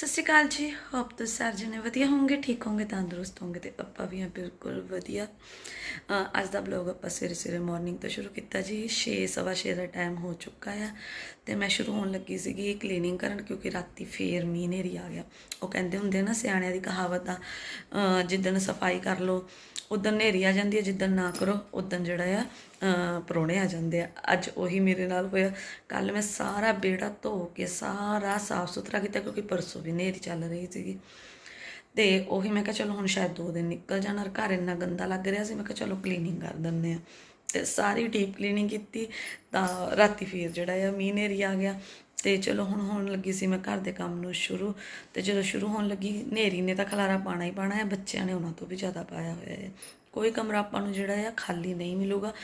ਸਤਿ ਸ਼੍ਰੀ ਅਕਾਲ ਜੀ। ਹੋਪ ਤੁਸੀਂ ਸਾਰੇ ਜਣੇ ਵਧੀਆ ਹੋਵੋਗੇ, ਠੀਕ ਹੋਵੋਗੇ, ਤੰਦਰੁਸਤ ਹੋਵੋਗੇ ਤੇ ਆਪਾਂ ਵੀ ਹਾਂ ਬਿਲਕੁਲ ਵਧੀਆ। ਅੱਜ ਦਾ ਬਲੌਗ ਆਪਾਂ ਸਵੇਰੇ ਸਵੇਰੇ ਮਾਰਨਿੰਗ ਤੋਂ ਸ਼ੁਰੂ ਕੀਤਾ ਜੀ। 6 ਸਵਾ ਛੇ ਦਾ ਟਾਈਮ ਹੋ ਚੁੱਕਾ ਆ ਤੇ ਮੈਂ ਸ਼ੁਰੂ ਹੋਣ ਲੱਗੀ ਸੀਗੀ ਕਲੀਨਿੰਗ ਕਰਨ ਕਿਉਂਕਿ ਰਾਤੀ ਫੇਰ ਮੀਂਹ ਨੇਰੀ ਆ ਗਿਆ। ਉਹ ਕਹਿੰਦੇ ਹੁੰਦੇ ਨਾ, ਸਿਆਣਿਆਂ ਦੀ ਕਹਾਵਤ ਆ, ਅਹ ਜਿੱਦਣ ਸਫ਼ਾਈ ਕਰ ਲੋ ਉਦੋਂ ਨੇਰੀ ਆ ਜਾਂਦੀ ਹੈ ਜਿੱਦਣ ਨਾ ਕਰੋ ਉਦੋਂ ਜਿਹੜਾ ਆ ਪਰੋਣੇ ਆ ਜਾਂਦੇ ਆ। ਅੱਜ ਉਹੀ ਮੇਰੇ ਨਾਲ ਹੋਇਆ। ਕੱਲ ਮੈਂ ਸਾਰਾ ਬੇੜਾ ਧੋ ਕੇ, ਸਾਰਾ ਸਾਫ਼ ਸੁਥਰਾ ਕੀਤਾ ਕਿਉਂਕਿ ਪਰਸੋਂ ਵੀ ਨੇਰੀ ਚੱਲ ਰਹੀ ਸੀਗੀ। ਤੇ ਉਹੀ ਮੈਂ ਕਿਹਾ, ਚਲੋ ਹੁਣ ਸ਼ਾਇਦ ਦੋ ਦਿਨ ਨਿਕਲ ਜਾਣ ਔਰ ਘਰ ਇੰਨਾ ਗੰਦਾ ਲੱਗ ਰਿਹਾ ਸੀ। ਮੈਂ ਕਿਹਾ, ਚਲੋ ਕਲੀਨਿੰਗ ਕਰ ਦਿੰਦੇ ਆ ਤੇ ਸਾਰੀ ਡੀਪ ਕਲੀਨਿੰਗ ਕੀਤੀ ਤਾਂ ਰਾਤੀ ਫੇਰ ਜਿਹੜਾ ਆ ਮੀਂਹ ਨੇਰੀ ਆ ਗਿਆ। ਤੇ ਚਲੋ ਹੁਣ ਹੋਣ ਲੱਗੀ ਸੀ ਮੈਂ ਘਰ ਦੇ ਕੰਮ ਨੂੰ ਸ਼ੁਰੂ। ਤੇ ਜਦੋਂ ਸ਼ੁਰੂ ਹੋਣ ਲੱਗੀ ਨੇਰੀ ਨੇ ਤਾਂ ਖਲਾਰਾ ਪਾਣਾ ਹੀ ਪਾਣਾ ਹੈ। ਬੱਚਿਆਂ ਨੇ ਉਹਨਾਂ ਤੋਂ ਵੀ ਜ਼ਿਆਦਾ ਪਾਇਆ ਹੋਇਆ ਹੈ। ਕੋਈ ਕਮਰਾ ਆਪਾਂ ਨੂੰ ਜਿਹੜਾ ਆ ਖਾਲੀ ਨਹੀਂ ਮਿਲੂਗਾ।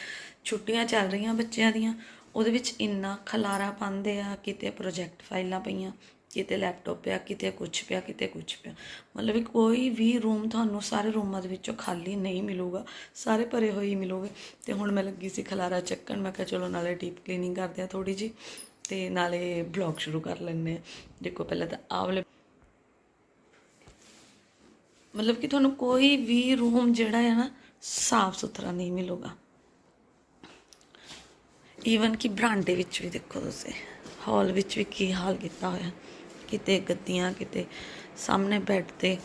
ਛੁੱਟੀਆਂ ਚੱਲ ਰਹੀਆਂ ਬੱਚਿਆਂ ਦੀਆਂ। ਉਹਦੇ ਵਿੱਚ ਇੰਨਾ ਖਲਾਰਾ ਪਾਉਂਦੇ ਆ, ਕਿਤੇ ਪ੍ਰੋਜੈਕਟ ਫਾਈਲਾਂ ਪਈਆਂ, ਕਿਤੇ ਲੈਪਟਾਪ ਪਿਆ, ਕਿਤੇ ਕੁਝ ਪਿਆ, ਕਿਤੇ ਕੁਝ ਪਿਆ। ਮਤਲਬ ਕਿ ਕੋਈ ਵੀ ਰੂਮ ਤੁਹਾਨੂੰ ਸਾਰੇ ਰੂਮਾਂ ਦੇ ਵਿੱਚੋਂ ਖਾਲੀ ਨਹੀਂ ਮਿਲੂਗਾ। ਸਾਰੇ ਭਰੇ ਹੋਏ ਹੀ ਮਿਲੋਗੇ। ਤੇ ਹੁਣ ਮੈਂ ਲੱਗੀ ਸੀ ਖਲਾਰਾ ਚੱਕਣ। ਮੈਂ ਕਿਹਾ ਚਲੋ ਨਾਲੇ ਡੀਪ ਕਲੀਨਿੰਗ ਕਰਦੇ ਆ ਥੋੜੀ ਜੀ ਤੇ ਨਾਲੇ ਬਲੌਗ ਸ਼ੁਰੂ ਕਰ ਲੈਂਦੇ ਆ। ਦੇਖੋ ਪਹਿਲਾਂ ਤਾਂ ਆਹ ਵਾਲੇ ਮਤਲਬ ਕਿ ਤੁਹਾਨੂੰ ਕੋਈ ਵੀ ਰੂਮ ਜਿਹੜਾ ਹੈ ਨਾ ਸਾਫ਼ ਸੁਥਰਾ ਨਹੀਂ ਮਿਲੂਗਾ। ਈਵਨ ਕਿ ਬਰਾਂਡੇ ਵਿੱਚ ਵੀ ਦੇਖੋ ਤੁਸੀਂ, ਹਾਲ ਵਿੱਚ ਵੀ ਕੀ ਹਾਲ ਕੀਤਾ ਹੋਇਆ, ਕਿਤੇ ਗੱਦੀਆਂ, ਕਿਤੇ ਸਾਹਮਣੇ ਬੈੱਡ ਤੇ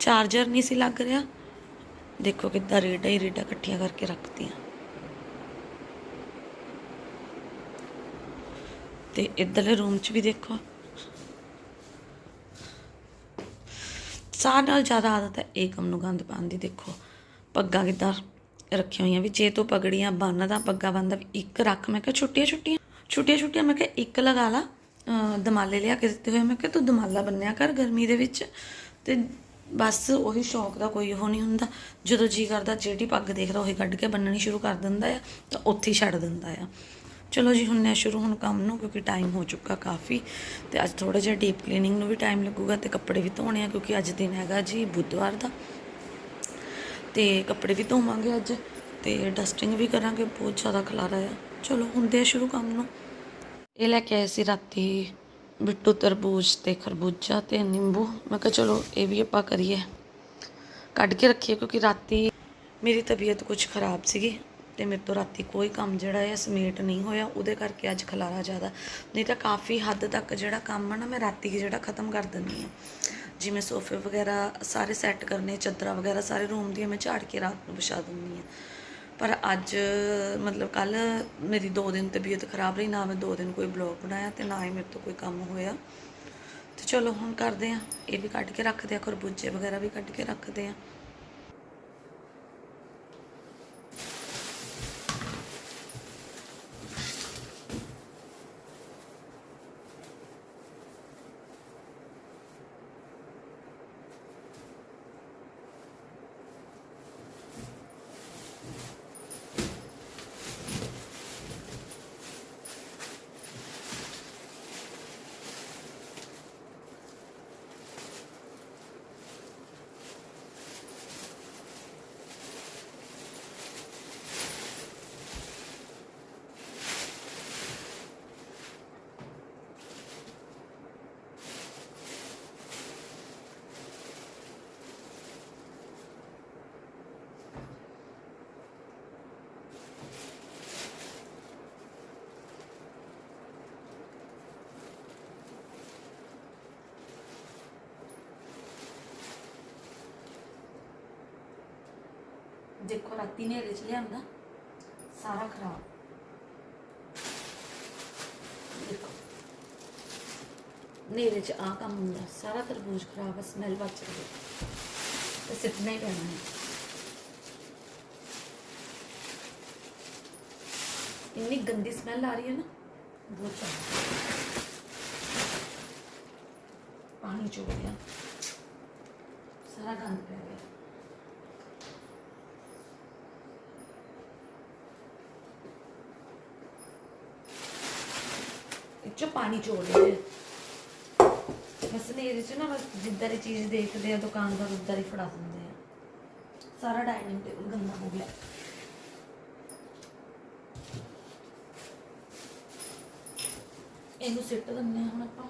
ਚਾਰਜਰ ਨਹੀਂ ਸੀ ਲੱਗ ਰਿਹਾ। ਦੇਖੋ ਕਿੱਦਾਂ ਰੇਡਾ ਹੀ ਰੀਡਾਂ ਇਕੱਠੀਆਂ ਕਰਕੇ ਰੱਖਤੀਆਂ। ਤੇ ਇੱਧਰਲੇ ਰੂਮ 'ਚ ਵੀ ਦੇਖੋ ਸਾਰਿਆਂ ਨਾਲ ਜ਼ਿਆਦਾ ਆਦਤ ਹੈ ਏਕਮ ਨੂੰ ਗੰਦ ਪਾਉਣ ਦੀ, ਦੇਖੋ। ਪੱਗਾਂ ਕਿੱਦਾਂ ਰੱਖੀਆਂ ਹੋਈਆਂ ਵੀ, ਜੇ ਤੂੰ ਪਗੜੀਆਂ ਬੰਨਦਾ ਪੱਗਾਂ ਬੰਨਦਾ ਵੀ ਇੱਕ ਰੱਖ। ਮੈਂ ਕਿਹਾ ਛੁੱਟੀਆਂ ਛੁੱਟੀਆਂ ਛੁੱਟੀਆਂ ਛੁੱਟੀਆਂ, ਮੈਂ ਕਿਹਾ ਇੱਕ ਲਗਾ ਲਾ। ਦਮਾਲੇ ਲਿਆ ਕੇ ਦਿੱਤੇ ਹੋਏ, ਮੈਂ ਕਿਹਾ ਤੂੰ ਦਮਾਲਾ ਬੰਨਿਆ ਕਰ ਗਰਮੀ ਦੇ ਵਿੱਚ। ਤੇ ਬਸ ਉਹੀ ਸ਼ੌਂਕ ਦਾ ਕੋਈ ਉਹ ਨਹੀਂ ਹੁੰਦਾ। ਜਦੋਂ ਜੀ ਕਰਦਾ, ਜਿਹੜੀ ਪੱਗ ਦੇਖਦਾ ਉਹੀ ਕੱਢ ਕੇ ਬੰਨਣੀ ਸ਼ੁਰੂ ਕਰ ਦਿੰਦਾ ਆ, ਤਾਂ ਉੱਥੇ ਹੀ ਛੱਡ ਦਿੰਦਾ ਆ। ਚਲੋ ਜੀ, ਹੁਣ ਮੈਂ ਸ਼ੁਰੂ, ਹੁਣ ਕੰਮ ਨੂੰ, ਕਿਉਂਕਿ ਟਾਈਮ ਹੋ ਚੁੱਕਾ ਕਾਫੀ ਤੇ ਅੱਜ ਥੋੜਾ ਜਿਹਾ ਡੀਪ ਕਲੀਨਿੰਗ ਨੂੰ ਵੀ ਟਾਈਮ ਲੱਗੂਗਾ ਤੇ ਕੱਪੜੇ ਵੀ ਧੋਣੇ ਆ, ਕਿਉਂਕਿ ਅੱਜ ਦਿਨ ਹੈਗਾ ਜੀ ਬੁੱਧਵਾਰ ਦਾ। ਤੇ ਕੱਪੜੇ ਵੀ ਧੋਵਾਂਗੇ ਅੱਜ ਤੇ ਡਸਟਿੰਗ ਵੀ ਕਰਾਂਗੇ, ਬਹੁਤ ਜ਼ਿਆਦਾ ਖਲਾਰਾ ਆ। ਚਲੋ, ਹੁੰਦੇ ਆ ਸ਼ੁਰੂ ਕੰਮ ਨੂੰ। ਇਹ ਲੈ ਕੇ ਆਏ ਸੀ ਰਾਤੀ ਬਿੱਟੂ ਤਰਬੂਜ ਤੇ ਖਰਬੂਜਾ ਤੇ ਨਿੰਬੂ। ਮੈਂ ਕਿਹਾ ਚਲੋ, ਇਹ ਵੀ ਆਪਾਂ ਕਰੀਏ। ਕੱਢ ਕੇ ਰੱਖੀਏ, ਕਿਉਂਕਿ ਰਾਤੀ ਮੇਰੀ ਤਬੀਅਤ ਕੁਝ ਖਰਾਬ ਸੀਗੀ। ਤੇ ਮੇਰੇ ਤੋਂ ਰਾਤੀ ਕੋਈ ਕੰਮ ਜਿਹੜਾ ਹੈ ਸਮੇਟ ਨਹੀਂ ਹੋਇਆ, ਉਹਦੇ ਕਰਕੇ ਅੱਜ ਖਲਾਰਾ ਜ਼ਿਆਦਾ। ਨਹੀਂ ਤਾਂ ਕਾਫੀ ਹੱਦ ਤੱਕ ਜਿਹੜਾ ਕੰਮ ਹੈ ਨਾ, ਮੈਂ ਰਾਤੀ ਹੀ ਜਿਹੜਾ ਖਤਮ ਕਰ ਦਿੰਦੀ ਹਾਂ। ਜਿਵੇਂ ਸੋਫੇ ਵਗੈਰਾ ਸਾਰੇ ਸੈੱਟ ਕਰਨੇ, ਚਾਦਰਾਂ ਵਗੈਰਾ ਸਾਰੇ ਰੂਮ ਦੀਆਂ ਮੈਂ ਝਾੜ ਕੇ ਰਾਤ ਨੂੰ ਵਿਛਾ ਦਿੰਦੀ ਹਾਂ। ਪਰ ਅੱਜ ਮਤਲਬ ਕੱਲ ਮੇਰੀ 2 ਦਿਨ ਤਬੀਅਤ ਖਰਾਬ ਰਹੀ, ਨਾ ਮੈਂ 2 ਦਿਨ ਕੋਈ ਬਲੌਗ ਬਣਾਇਆ ਤੇ ਨਾ ਹੀ ਮੇਰੇ ਤੋਂ ਕੋਈ ਕੰਮ ਹੋਇਆ। ਤੇ ਚਲੋ ਹੁਣ ਕਰਦੇ ਆ ਇਹ ਵੀ ਕੱਢ ਕੇ ਰੱਖਦੇ ਆ ਖਰਬੂਜੇ ਵਗੈਰਾ ਵੀ ਕੱਢ ਕੇ ਰੱਖਦੇ ਆ ਦੇਖੋ, ਰਾਤੀ ਨੇਰੇ ਚ ਲਿਆਂਦਾ, ਸਾਰਾ ਖਰਾਬ। ਦੇਖੋ ਨੇਰੇ ਚ ਆ ਕੰਮ ਹੁੰਦਾ, ਸਾਰਾ ਤਰਬੂਜ ਖਰਾਬ ਹੈ ਸਮੈਲ ਬਚ ਰਹੀ ਹੈ ਤੇ ਸਿੱਟਣਾ ਹੀ ਪੈਣਾ ਹੈ। ਇੰਨੀ ਗੰਦੀ ਸਮੈਲ ਆ ਰਹੀ ਹੈ ਨਾ, ਬਹੁਤ ਜ਼ਿਆਦਾ। ਪਾਣੀ ਚੋ ਗਿਆ। ਸਾਰਾ ਗੰਦ ਪੈ ਗਿਆ। ਇੱਚੋ ਪਾਣੀ ਚੋੜ ਲਿਆ। ਬਸ ਨੇ ਚ ਨਾ ਬਸ ਜਿੱਦਾਂ ਦੀ ਚੀਜ਼ ਦੇਖਦੇ ਆ, ਦੁਕਾਨਦਾਰ ਉਦਾਂ ਹੀ ਫੜਾ ਦਿੰਦੇ ਆ। ਸਾਰਾ ਡਾਈਨਿੰਗ ਟੇਬਲ ਗੰਦਾ ਹੋ ਗਿਆ। ਇਹਨੂੰ ਸਿੱਟ ਦਿੰਦੇ ਆ ਹੁਣ ਆਪਾਂ।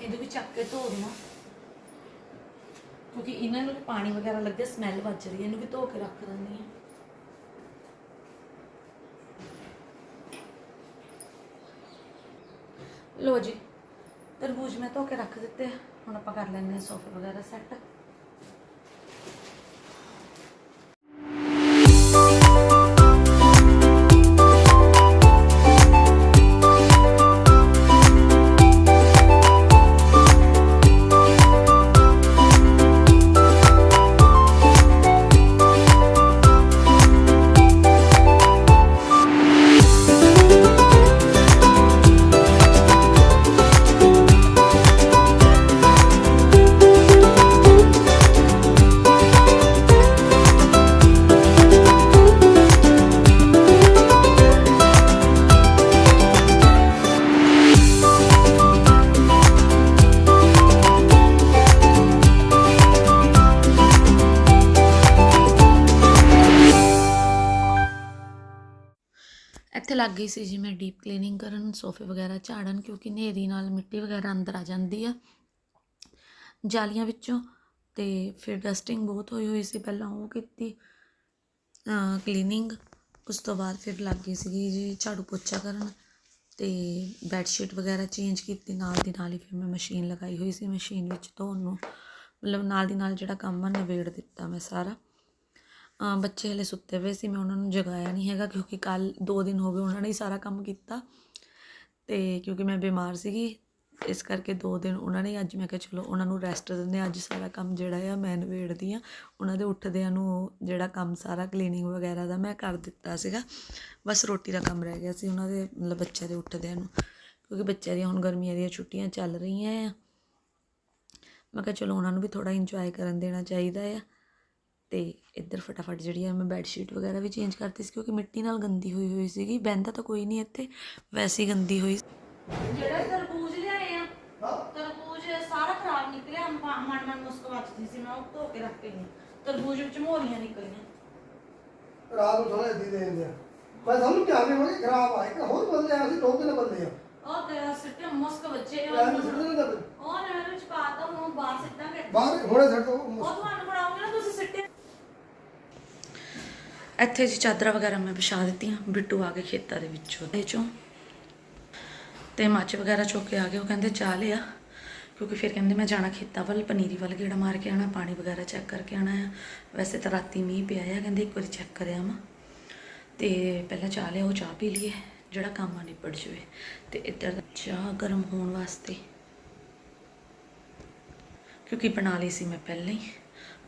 ਇਹਨੂੰ ਵੀ ਚੱਕ ਕੇ ਧੋ ਦੇਣਾ। ਕਿਉਂਕਿ ਇਹਨਾਂ ਨੂੰ ਪਾਣੀ ਵਗੈਰਾ ਲੱਗਿਆ ਸਮੈਲ ਵੱਜ ਰਹੀ ਹੈ, ਇਹਨੂੰ ਵੀ ਧੋ ਕੇ ਰੱਖ ਦਿੰਦੀ ਹਾਂ। ਲੋ ਜੀ, ਤਰਬੂਜ ਮੈਂ ਧੋ ਕੇ ਰੱਖ ਦਿੱਤੇ ਹੁਣ ਆਪਾਂ ਕਰ ਲੈਂਦੇ ਹਾਂ ਸੋਫੇ ਵਗੈਰਾ ਸੈੱਟ। ਲੱਗ ਗਈ ਸੀ ਜੀ ਮੈਂ ਡੀਪ ਕਲੀਨਿੰਗ ਕਰਨ, ਸੋਫੇ ਵਗੈਰਾ ਝਾੜਨ, ਕਿਉਂਕਿ ਨੇਰੀ ਨਾਲ ਮਿੱਟੀ ਵਗੈਰਾ ਅੰਦਰ ਆ ਜਾਂਦੀ ਆ। ਜਾਲੀਆਂ ਵਿੱਚੋਂ ਤੇ ਫਿਰ ਡਸਟਿੰਗ ਬਹੁਤ ਹੋਈ ਹੋਈ ਸੀ, ਪਹਿਲਾਂ ਉਹ ਕੀਤੀ ਕਲੀਨਿੰਗ ਉਸ ਤੋਂ ਬਾਅਦ ਫਿਰ ਲੱਗ ਗਈ ਸੀਗੀ ਜੀ ਝਾੜੂ ਪੋਚਾ ਕਰਨ ਤੇ ਬੈੱਡ ਸ਼ੀਟ ਵਗੈਰਾ ਚੇਂਜ ਕੀਤੀ, ਨਾਲ ਦੀ ਨਾਲ ਹੀ ਫਿਰ ਮੈਂ ਮਸ਼ੀਨ ਲਗਾਈ ਹੋਈ ਸੀ ਮਸ਼ੀਨ ਵਿੱਚ ਧੋਣ ਨੂੰ, ਮਤਲਬ ਨਾਲ ਦੀ ਨਾਲ ਜਿਹੜਾ ਕੰਮ ਆ, ਨਿਬੇੜ ਦਿੱਤਾ ਮੈਂ ਸਾਰਾ। ਬੱਚੇ ਹਲੇ ਸੁੱਤੇ ਹੋਏ ਸੀ, ਮੈਂ ਉਹਨਾਂ ਨੂੰ ਜਗਾਇਆ ਨਹੀਂ ਹੈਗਾ ਕਿਉਂਕਿ ਕੱਲ 2 ਦਿਨ ਹੋ ਗਏ ਉਹਨਾਂ ਨੇ ਹੀ ਸਾਰਾ ਕੰਮ ਕੀਤਾ ਤੇ ਕਿਉਂਕਿ ਮੈਂ ਬਿਮਾਰ ਸੀਗੀ, ਇਸ ਕਰਕੇ 2 ਦਿਨ ਉਹਨਾਂ ਨੇ ਅੱਜ ਮੈਂ ਕਿਹਾ ਚਲੋ ਉਹਨਾਂ ਨੂੰ ਰੈਸਟ ਦਿੰਦੇ ਹਾਂ। ਅੱਜ ਸਾਰਾ ਕੰਮ ਜਿਹੜਾ ਆ ਮੈਂ ਨਿਬੇੜਦੀ ਆ ਉਹਨਾਂ ਦੇ ਉੱਠਦਿਆਂ ਨੂੰ ਜਿਹੜਾ ਕੰਮ ਸਾਰਾ ਕਲੀਨਿੰਗ ਵਗੈਰਾ ਦਾ ਮੈਂ ਕਰ ਦਿੱਤਾ ਸੀਗਾ, ਬਸ ਰੋਟੀ ਦਾ ਕੰਮ ਰਹਿ ਗਿਆ ਸੀ ਉਹਨਾਂ ਦੇ, ਮਤਲਬ ਬੱਚਿਆਂ ਦੇ ਉੱਠਦਿਆਂ ਨੂੰ ਕਿਉਂਕਿ ਬੱਚਿਆਂ ਦੀਆਂ ਹੁਣ ਗਰਮੀਆਂ ਦੀਆਂ ਛੁੱਟੀਆਂ ਚੱਲ ਰਹੀਆਂ ਆ ਮੈਂ ਕਿਹਾ ਚਲੋ ਉਹਨਾਂ ਨੂੰ ਵੀ ਥੋੜਾ ਇੰਜੋਏ ਕਰਨ ਦੇਣਾ ਚਾਹੀਦਾ ਆ ਤੇ ਇੱਧਰ ਫਟਾਫਟ ਜਿਹੜੀ ਆ ਮੈਂ ਬੈੱਡ ਸ਼ੀਟ ਵਗੈਰਾ ਵੀ ਚੇਂਜ ਕਰਤੀ ਸੀ ਕਿਉਂਕਿ ਮਿੱਟੀ ਨਾਲ ਗੰਦੀ ਹੋਈ ਹੋਈ ਸੀਗੀ ਬਹਿੰਦਾ ਤਾਂ ਕੋਈ ਨਹੀਂ ਇੱਥੇ ਵੈਸੇ ਹੀ ਗੰਦੀ ਹੋਈ ਜਿਹੜਾ ਤਰਬੂਜ ਲਿਆਏ ਆ ਤਰਬੂਜ ਸਾਰਾ ਖਰਾਬ ਨਿਕਲਿਆ ਮਨ ਮਨ ਮੁਸਕ ਵੱਜਦੀ ਸੀ ਮੈਂ ਉਹ ਧੋ ਕੇ ਰੱਖ ਕੇ ਤਰਬੂਜ ਵਿੱਚ ਮੋਰੀਆਂ ਨਿਕਲੀਆਂ ਰਾਤ ਨੂੰ ਥੋੜਾ ਇੱਦੀ ਦੇ ਦਿੰਦੇ ਆ ਮੈਂ ਸਾਨੂੰ ਕਿਹਾ ਵੀ ਹੋਣੀ ਖਰਾਬ ਆ ਇੱਕ ਹੋਰ ਬੰਦੇ ਆ ਅਸੀਂ ਦੋ ਤਿੰਨ ਬੰਦੇ ਆ ਉਹ ਤੇ ਸਿੱਟੇ ਮੁਸਕ ਵੱਜੇ ਯਾਰ ਨੂੰ ਸੁਣਦੇ ਨਾ ਉਹ ਨਹਿਰ ਵਿੱਚ ਪਾਤਾ ਉਹ ਬਾਹਰ ਸਿੱਟਾਂਗੇ ਬਾਹਰ ਹੁਣੇ ਛੱਡ ਦੋ ਉਹ ਤੁਹਾਨੂੰ ਫੜਾਉਂਗੇ ਨਾ ਤੁਸੀਂ ਸਿੱਟੇ ਇੱਥੇ ਜੀ ਚਾਦਰਾਂ ਵਗੈਰਾ ਮੈਂ ਵਿਛਾ ਦਿੱਤੀਆਂ, ਬਿੱਟੂ ਆ ਕੇ ਖੇਤਾਂ ਦੇ ਵਿੱਚੋਂ, ਦੇ ਚੋਂ। ਤੇ ਮੱਝ ਵਗੈਰਾ ਚੁੱਕ ਕੇ ਆ ਗਏ, ਉਹ ਕਹਿੰਦੇ ਚਾਹ ਲਿਆ, ਕਿਉਂਕਿ ਫਿਰ ਕਹਿੰਦੇ ਮੈਂ ਜਾਣਾ ਖੇਤਾਂ ਵੱਲ, ਪਨੀਰੀ ਵੱਲ ਗੇੜਾ ਮਾਰ ਕੇ ਆਣਾ ਪਾਣੀ ਵਗੈਰਾ ਚੈੱਕ ਕਰਕੇ ਆਣਾ ਆ। ਵੈਸੇ ਤਾਂ ਰਾਤੀ ਮੀਂਹ ਪਿਆ ਆ, ਕਹਿੰਦੇ ਇੱਕ ਵਾਰੀ ਚੈੱਕ ਕਰਿਆ ਮੈਂ ਤੇ ਪਹਿਲਾਂ ਚਾਹ ਲਿਆ, ਉਹ ਚਾਹ ਪੀ ਲਈਏ, ਜਿਹੜਾ ਕੰਮ ਆ ਨਿਬੜ ਜਵੇ। ਤੇ ਇੱਧਰ ਚਾਹ ਗਰਮ ਹੋਣ ਵਾਸਤੇ, ਕਿਉਂਕਿ ਬਣਾ ਲਈ ਸੀ ਮੈਂ ਪਹਿਲਾਂ ਹੀ,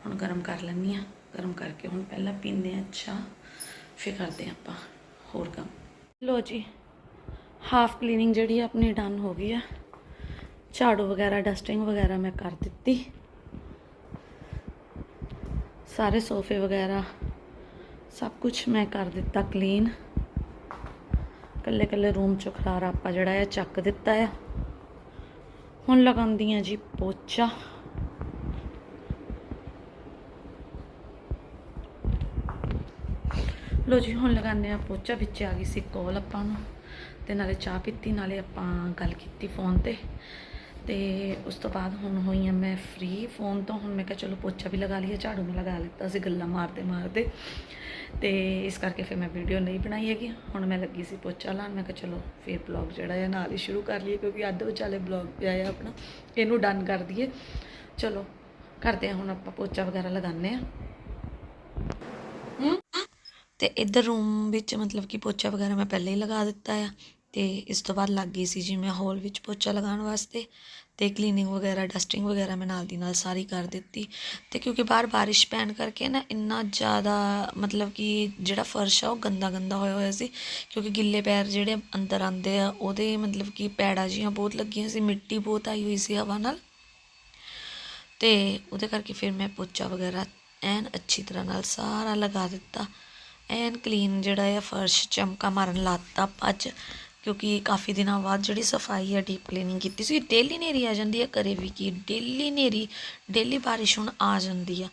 ਹੁਣ ਗਰਮ ਕਰ ਲੈਂਦੀ ਆ ਗਰਮ ਕਰਕੇ ਹੁਣ ਪਹਿਲਾਂ ਪੀਂਦੇ ਆ ਚਾਹ, ਫਿਰ ਕਰਦੇ ਆ ਆਪਾਂ ਹੋਰ ਕੰਮ। ਲੋ ਜੀ ਹਾਫ ਕਲੀਨਿੰਗ ਜਿਹੜੀ ਆ ਆਪਣੀ ਡਨ ਹੋ ਗਈ ਆ। ਝਾੜੂ ਵਗੈਰਾ ਡਸਟਿੰਗ ਵਗੈਰਾ ਮੈਂ ਕਰ ਦਿੱਤੀ। ਸਾਰੇ ਸੋਫੇ ਵਗੈਰਾ, ਸਭ ਕੁਝ ਮੈਂ ਕਰ ਦਿੱਤਾ ਕਲੀਨ ਕੱਲੇ ਕੱਲੇ ਰੂਮ ਚੋਂ ਖਲਾਰਾ ਆਪਾਂ ਜਿਹੜਾ ਹੈ ਚੱਕ ਦਿੱਤਾ ਆ। ਹੁਣ ਲਗਾਉਂਦੀ ਆ ਜੀ ਪੋਚਾ। ਲੋ ਜੀ, ਹੁਣ ਲਗਾਉਂਦੇ ਆ ਪੋਚਾ, ਵਿੱਚ ਆ ਗਈ ਸੀ ਕੋਲ ਆਪਾਂ ਨੂੰ। ਤੇ ਨਾਲੇ ਚਾਹ ਪੀਤੀ, ਨਾਲੇ ਆਪਾਂ ਗੱਲ ਕੀਤੀ ਫੋਨ ਤੇ। ਤੇ ਉਸ ਤੋਂ ਬਾਅਦ ਹੁਣ ਹੋਈ ਆ ਮੈਂ ਫ੍ਰੀ ਫੋਨ ਤੋਂ। ਹੁਣ ਮੈਂ ਕਿਹਾ ਚਲੋ ਪੋਚਾ ਵੀ ਲਗਾ ਲਈਏ, ਝਾੜੂ ਮੈਂ ਲਗਾ ਲਿੱਤਾ ਸੀ ਗੱਲਾਂ ਮਾਰਦੇ ਮਾਰਦੇ। ਤੇ ਇਸ ਕਰਕੇ ਫਿਰ ਮੈਂ ਵੀਡੀਓ ਨਹੀਂ ਬਣਾਈ ਹੈਗੀ। ਹੁਣ ਮੈਂ ਲੱਗੀ ਸੀ ਪੋਚਾ ਲਾਉਣ। ਮੈਂ ਕਿਹਾ ਚਲੋ ਫਿਰ ਬਲੌਗ ਜਿਹੜਾ ਹੈ ਨਾਲ ਹੀ ਸ਼ੁਰੂ ਕਰ ਲਈਏ, ਕਿਉਂਕਿ ਅੱਧ ਵਿਚਾਲੇ ਬਲੌਗ ਪਿਆ ਹੈ ਆਪਣਾ। ਇਹਨੂੰ ਡਨ ਕਰ ਦਈਏ। ਚਲੋ, ਕਰਦੇ ਆ ਹੁਣ ਆਪਾਂ ਪੋਚਾ ਵਗੈਰਾ ਲਗਾਉਂਦੇ ਆ ਤੇ ਇੱਧਰ ਰੂਮ ਵਿੱਚ ਮਤਲਬ ਕਿ ਪੋਚਾ ਵਗੈਰਾ ਮੈਂ ਪਹਿਲੇ ਹੀ ਲਗਾ ਦਿੱਤਾ ਆ ਤੇ ਇਸ ਤੋਂ ਬਾਅਦ ਲੱਗ ਗਈ ਸੀ ਜੀ ਮੈਂ ਹਾਲ ਵਿੱਚ ਪੋਚਾ ਲਗਾਉਣ ਵਾਸਤੇ ਤੇ ਕਲੀਨਿੰਗ ਵਗੈਰਾ ਡਸਟਿੰਗ ਵਗੈਰਾ ਮੈਂ ਨਾਲ ਦੀ ਨਾਲ ਸਾਰੀ ਕਰ ਦਿੱਤੀ ਤੇ ਕਿਉਂਕਿ ਬਾਹਰ ਬਾਰਿਸ਼ ਪੈਣ ਕਰਕੇ ਨਾ ਇੰਨਾ ਜ਼ਿਆਦਾ ਮਤਲਬ ਕਿ ਜਿਹੜਾ ਫਰਸ਼ ਆ ਉਹ ਗੰਦਾ ਗੰਦਾ ਹੋਇਆ ਹੋਇਆ ਸੀ ਕਿਉਂਕਿ ਗਿੱਲੇ ਪੈਰ ਜਿਹੜੇ ਅੰਦਰ ਆਉਂਦੇ ਆ ਉਹਦੇ ਮਤਲਬ ਕਿ ਪੈੜਾਂ ਜੀਆਂ ਬਹੁਤ ਲੱਗੀਆਂ ਸੀ, ਮਿੱਟੀ ਬਹੁਤ ਆਈ ਹੋਈ ਸੀ ਹਵਾ ਨਾਲ ਤੇ ਉਹਦੇ ਕਰਕੇ ਫਿਰ ਮੈਂ ਪੋਚਾ ਵਗੈਰਾ ਐਨ ਅੱਛੀ ਤਰ੍ਹਾਂ ਨਾਲ ਸਾਰਾ ਲਗਾ ਦਿੱਤਾ। ਐਨ ਕਲੀਨ ਜਿਹੜਾ ਆ, ਫਰਸ਼ ਚਮਕਾ ਮਾਰਨ ਲਾਤਾ ਅੱਜ, ਕਿਉਂਕਿ ਕਾਫੀ ਦਿਨਾਂ ਬਾਅਦ ਜਿਹੜੀ ਸਫ਼ਾਈ ਹੈ ਡੀਪ ਕਲੀਨਿੰਗ ਕੀਤੀ ਸੀ। ਡੇਲੀ ਨੇਰੀ ਆ ਜਾਂਦੀ ਹੈ ਘਰੇ ਵੀ ਕੀ ਡੇਲੀ ਨੇਰੀ ਡੇਲੀ ਬਾਰਿਸ਼ ਹੁਣ ਆ ਜਾਂਦੀ ਆ।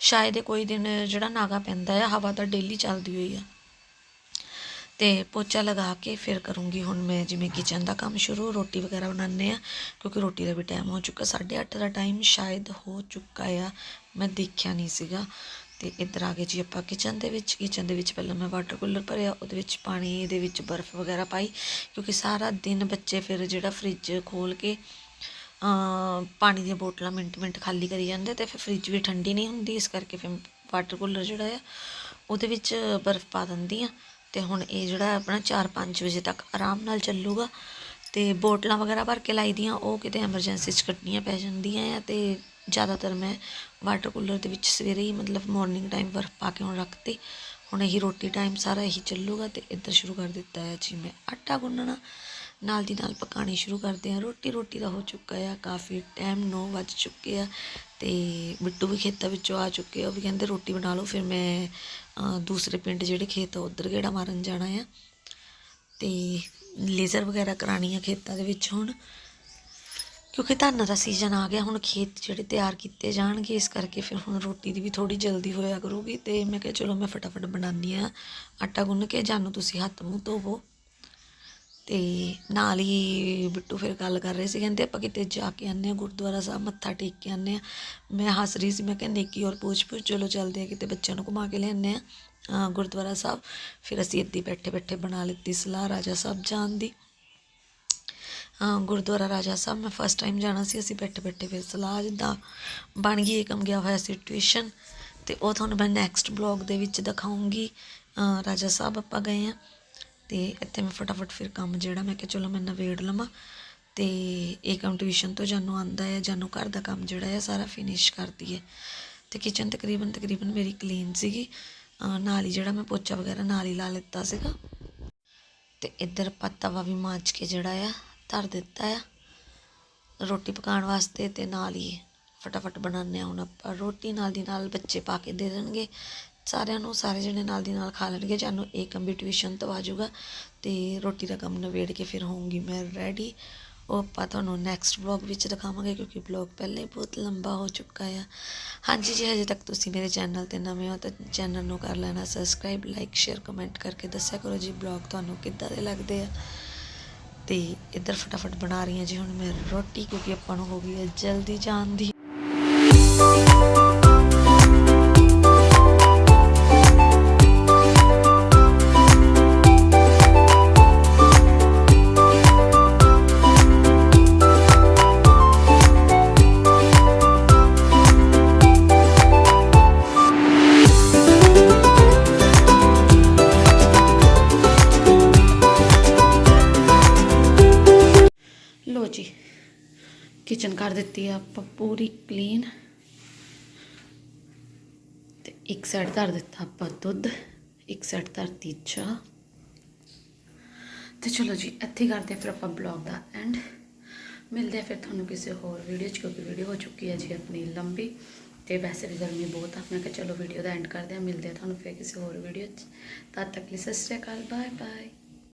ਸ਼ਾਇਦ ਕੋਈ ਦਿਨ ਜਿਹੜਾ ਨਾਗਾ ਪੈਂਦਾ ਆ, ਹਵਾ ਤਾਂ ਡੇਲੀ ਚੱਲਦੀ ਹੋਈ ਆ। ਤੇ ਪੋਚਾ ਲਗਾ ਕੇ ਫਿਰ ਕਰੂੰਗੀ ਹੁਣ ਮੈਂ ਜਿਵੇਂ ਕਿਚਨ ਦਾ ਕੰਮ ਸ਼ੁਰੂ, ਰੋਟੀ ਵਗੈਰਾ ਬਣਾਉਂਦੇ ਆ, ਕਿਉਂਕਿ ਰੋਟੀ ਦਾ ਵੀ ਟਾਈਮ ਹੋ ਚੁੱਕਾ 8:30 ਦਾ ਟਾਈਮ ਸ਼ਾਇਦ ਹੋ ਚੁੱਕਾ ਆ, ਮੈਂ ਦੇਖਿਆ ਨਹੀਂ ਸੀਗਾ। ਤੇ ਇੱਧਰ ਆ ਗਏ ਜੀ ਆਪਾਂ ਕਿਚਨ ਦੇ ਵਿੱਚ। ਕਿਚਨ ਦੇ ਵਿੱਚ ਪਹਿਲਾਂ ਮੈਂ ਵਾਟਰ ਕੂਲਰ ਭਰਿਆ, ਉਹਦੇ ਵਿੱਚ ਪਾਣੀ ਦੇ ਵਿੱਚ ਬਰਫ਼ ਵਗੈਰਾ ਪਾਈ, ਕਿਉਂਕਿ ਸਾਰਾ ਦਿਨ ਬੱਚੇ ਫਿਰ ਜਿਹੜਾ ਫ੍ਰਿਜ ਖੋਲ ਕੇ ਪਾਣੀ ਦੀਆਂ ਬੋਤਲਾਂ ਮਿੰਟ ਮਿੰਟ ਖਾਲੀ ਕਰੀ ਜਾਂਦੇ ਤੇ ਫਿਰ ਫ੍ਰਿਜ ਵੀ ਠੰਡੀ ਨਹੀਂ ਹੁੰਦੀ, ਇਸ ਕਰਕੇ ਫਿਰ ਵਾਟਰ ਕੂਲਰ ਜਿਹੜਾ ਆ, ਉਹਦੇ ਵਿੱਚ ਬਰਫ਼ ਪਾ ਦਿੰਦੀ ਆ। ਤੇ ਹੁਣ ਇਹ ਜਿਹੜਾ ਆਪਣਾ 4-5 ਵਜੇ ਤੱਕ ਆਰਾਮ ਨਾਲ ਚੱਲੂਗਾ। ਤੇ ਬੋਟਲਾਂ ਵਗੈਰਾ ਭਰ ਕੇ ਲਾਈ ਦੀਆਂ, ਉਹ ਕਿਤੇ ਐਮਰਜੈਂਸੀ 'ਚ ਕੱਢਣੀਆਂ ਪੈ ਜਾਂਦੀਆਂ ਆ ਤੇ ਜ਼ਿਆਦਾਤਰ ਮੈਂ ਵਾਟਰ ਕੂਲਰ ਦੇ ਵਿੱਚ ਸਵੇਰੇ ਹੀ ਮਤਲਬ ਮਾਰਨਿੰਗ ਟਾਈਮ ਬਰਫ਼ ਪਾ ਕੇ ਹੁਣ ਰੱਖਤੀ। ਹੁਣ ਇਹੀ ਰੋਟੀ ਟਾਈਮ ਸਾਰਾ ਇਹੀ ਚੱਲੂਗਾ ਤੇ ਇੱਧਰ ਸ਼ੁਰੂ ਕਰ ਦਿੱਤਾ ਹੈ ਜੀ ਮੈਂ ਆਟਾ ਗੁੰਨਣਾ। ਨਾਲ ਦੀ ਨਾਲ ਪਕਾਣੀ ਸ਼ੁਰੂ ਕਰਦੇ ਹਾਂ। ਰੋਟੀ ਰੋਟੀ ਦਾ ਹੋ ਚੁੱਕਾ ਆ, ਕਾਫੀ ਟਾਈਮ 9 ਵੱਜ ਚੁੱਕੇ ਆ ਤੇ ਬਿੱਟੂ ਵੀ ਖੇਤਾਂ ਵਿੱਚੋਂ ਆ ਚੁੱਕੇ ਆ। ਉਹ ਵੀ ਕਹਿੰਦੇ ਰੋਟੀ ਬਣਾ ਲਓ, ਫਿਰ ਮੈਂ ਦੂਸਰੇ ਪਿੰਡ ਜਿਹੜੇ ਖੇਤ ਆ, ਉੱਧਰ ਗੇੜਾ ਮਾਰਨ ਜਾਣਾ ਆ। ਤੇ ਲੇਜ਼ਰ ਵਗੈਰਾ ਕਰਾਣੀ ਆ ਖੇਤਾਂ ਦੇ ਵਿੱਚ ਹੁਣ। ਕਿਉਂਕਿ ਧਾਨਾਂ ਦਾ ਸੀਜ਼ਨ ਆ ਗਿਆ, ਹੁਣ ਖੇਤ ਜਿਹੜੇ ਤਿਆਰ ਕੀਤੇ ਜਾਣਗੇ, ਇਸ ਕਰਕੇ ਫਿਰ ਹੁਣ ਰੋਟੀ ਦੀ ਵੀ ਥੋੜੀ ਜਲਦੀ ਹੋਇਆ ਕਰੂਗੀ ਤੇ ਮੈਂ ਕਿਹਾ ਚਲੋ ਮੈਂ ਫਟਾਫਟ ਬਣਾਉਂਦੀ ਆ ਆਟਾ ਗੁੰਨ ਕੇ ਜਾਨੂੰ ਤੁਸੀਂ ਹੱਥ ਮੂੰਹ ਧੋਵੋ। ਤੇ ਨਾਲ ਹੀ ਬਿੱਟੂ ਫਿਰ ਗੱਲ ਕਰ ਰਹੇ ਸੀ, ਕਹਿੰਦੇ ਆਪਾਂ ਕਿਤੇ ਜਾ ਕੇ ਆਨੇ ਆ ਗੁਰਦੁਆਰਾ ਸਾਹਿਬ ਮੱਥਾ ਟੇਕ ਕੇ ਆਨੇ ਆ ਮੈਂ ਹੱਸ ਰਹੀ ਸੀ, ਮੈਂ ਕਿਹਾ ਨੇਕੀ ਔਰ ਪੁੱਛ ਪੁੱਛ ਚਲੋ ਚੱਲਦੇ ਆ ਕਿਤੇ ਬੱਚਿਆਂ ਨੂੰ ਘੁਮਾ ਕੇ ਲਿਆਉਂਦੇ ਆ ਗੁਰਦੁਆਰਾ ਸਾਹਿਬ, ਫਿਰ ਅਸੀਂ ਇੱਦੀ ਬੈਠੇ ਬੈਠੇ ਬਣਾ ਲਿੱਤੀ ਸਲਾਹ, ਰਾਜਾ ਸਾਹਿਬ ਜਾਣ ਦੀ। ਗੁਰਦੁਆਰਾ ਰਾਜਾ ਸਾਹਿਬ, ਮੈਂ ਫਸਟ ਟਾਈਮ ਜਾਣਾ ਸੀ, ਅਸੀਂ ਬੈਠੇ ਬੈਠੇ ਫਿਰ ਸਲਾਹ ਜਿੱਦਾਂ ਬਣ ਗਈ, ਏਕਮ ਗਿਆ ਹੋਇਆ ਸਿਚੁਏਸ਼ਨ ਤੇ ਉਹ ਤੁਹਾਨੂੰ ਮੈਂ ਨੈਕਸਟ ਬਲੌਗ ਦੇ ਵਿੱਚ ਦਿਖਾਉਂਗੀ। ਰਾਜਾ ਸਾਹਿਬ ਆਪਾਂ ਗਏ ਆ ਤੇ ਇੱਥੇ ਮੈਂ ਫਟਾਫਟ ਫਿਰ ਕੰਮ ਜਿਹੜਾ, ਮੈਂ ਕਿਹਾ ਚਲੋ ਮੈਂ ਨਵੇੜ ਲਵਾਂ ਤੇ ਏਕਮ ਟਿਊਸ਼ਨ ਤੋਂ ਜਾਨੂੰ ਆਂਦਾ ਹੈ, ਜਾਨੂੰ ਘਰ ਦਾ ਕੰਮ ਜਿਹੜਾ ਹੈ, ਸਾਰਾ ਫਿਨਿਸ਼ ਕਰਦੀ ਹੈ। ਤੇ ਕਿਚਨ ਤਕਰੀਬਨ ਤਕਰੀਬਨ ਮੇਰੀ ਕਲੀਨ ਸੀਗੀ। ਨਾਲ ਹੀ ਜਿਹੜਾ ਮੈਂ ਪੋਚਾ ਵਗੈਰਾ ਨਾਲ ਹੀ ਲਾ ਲਿੱਤਾ ਸੀਗਾ। ਤੇ ਇੱਧਰ ਆਪਾਂ ਤਵਾ ਵੀ ਮਾਂਜ ਕੇ ਜਿਹੜਾ ਆ ਧਰ ਦਿੱਤਾ ਆ। ਰੋਟੀ ਪਕਾਉਣ ਵਾਸਤੇ ਤੇ ਨਾਲ ਹੀ ਫਟਾਫਟ ਬਣਾਉਂਦੇ ਹਾਂ ਹੁਣ ਆਪਾਂ। ਰੋਟੀ ਨਾਲ ਦੀ ਨਾਲ ਬੱਚੇ ਪਾ ਕੇ ਦੇ ਦੇਣਗੇ। ਸਾਰਿਆਂ ਨੂੰ, ਸਾਰੇ ਜਣੇ ਨਾਲ ਦੀ ਨਾਲ ਖਾ ਲੈਣਗੇ। ਜਾਨੂੰ ਇੱਕ ਵੀ ਟਿਊਸ਼ਨ ਤੋਂ ਆ ਜਾਊਗਾ। ਤੇ ਰੋਟੀ ਦਾ ਕੰਮ ਨਵੇੜ ਕੇ ਫਿਰ ਹੋਊਂਗੀ ਮੈਂ ਰੈਡੀ ਉਹ ਆਪਾਂ ਤੁਹਾਨੂੰ ਨੈਕਸਟ ਵਲੌਗ ਵਿੱਚ ਦਿਖਾਵਾਂਗੇ ਕਿਉਂਕਿ ਵਲੌਗ ਪਹਿਲਾਂ ਹੀ ਬਹੁਤ ਲੰਬਾ ਹੋ ਚੁੱਕਾ ਆ। ਹਾਂਜੀ ਜੇ, ਹਜੇ ਤੱਕ ਤੁਸੀਂ ਮੇਰੇ ਚੈਨਲ ਤੇ ਨਵੇਂ ਹੋ ਤਾਂ ਚੈਨਲ ਨੂੰ ਕਰ ਲੈਣਾ ਸਬਸਕ੍ਰਾਈਬ ਲਾਈਕ ਸ਼ੇਅਰ ਕਮੈਂਟ ਕਰਕੇ ਦੱਸਿਆ ਕਰੋ ਜੀ ਵਲੌਗ ਤੁਹਾਨੂੰ ਕਿੱਦਾਂ ਦੇ ਲੱਗਦੇ ਆ। ਤੇ ਇੱਧਰ ਫਟਾਫਟ ਬਣਾ ਰਹੀ ਹਾਂ ਜੀ ਹੁਣ ਮੈਂ ਰੋਟੀ ਕਿਉਂਕਿ ਆਪਾਂ ਨੂੰ ਹੋ ਗਈ ਹੈ ਜਲਦੀ ਜਾਣ ਦੀ। ਕਿਚਨ ਕਰ ਦਿੱਤੀ ਆ, ਆਪਾਂ ਪੂਰੀ ਕਲੀਨ ਤੇ ਇੱਕ ਸਾਈਡ ਧਰ ਦਿੱਤਾ ਆਪਾਂ ਦੁੱਧ, ਇੱਕ ਸਾਈਡ ਧਰਤੀ ਚਾਹ। ਤੇ ਚਲੋ ਜੀ, ਇੱਥੇ ਕਰਦੇ ਹਾਂ ਫਿਰ ਆਪਾਂ ਬਲੌਗ ਦਾ ਐਂਡ ਮਿਲਦੇ ਆ ਫਿਰ ਤੁਹਾਨੂੰ ਕਿਸੇ ਹੋਰ ਵੀਡੀਓ 'ਚ, ਕਿਉਂਕਿ ਵੀਡੀਓ ਹੋ ਚੁੱਕੀ ਹੈ ਜੀ ਆਪਣੀ ਲੰਬੀ। ਤੇ ਵੈਸੇ ਵੀ ਗਰਮੀ ਬਹੁਤ ਆ, ਮੈਂ ਕਿਹਾ ਚਲੋ ਵੀਡੀਓ ਦਾ ਐਂਡ ਕਰਦੇ ਆ ਮਿਲਦੇ ਆ ਤੁਹਾਨੂੰ ਫਿਰ ਕਿਸੇ ਹੋਰ ਵੀਡੀਓ 'ਚ। ਤਦ ਤੱਕ ਲਈ ਸਤਿ ਸ਼੍ਰੀ ਅਕਾਲ ਬਾਏ ਬਾਏ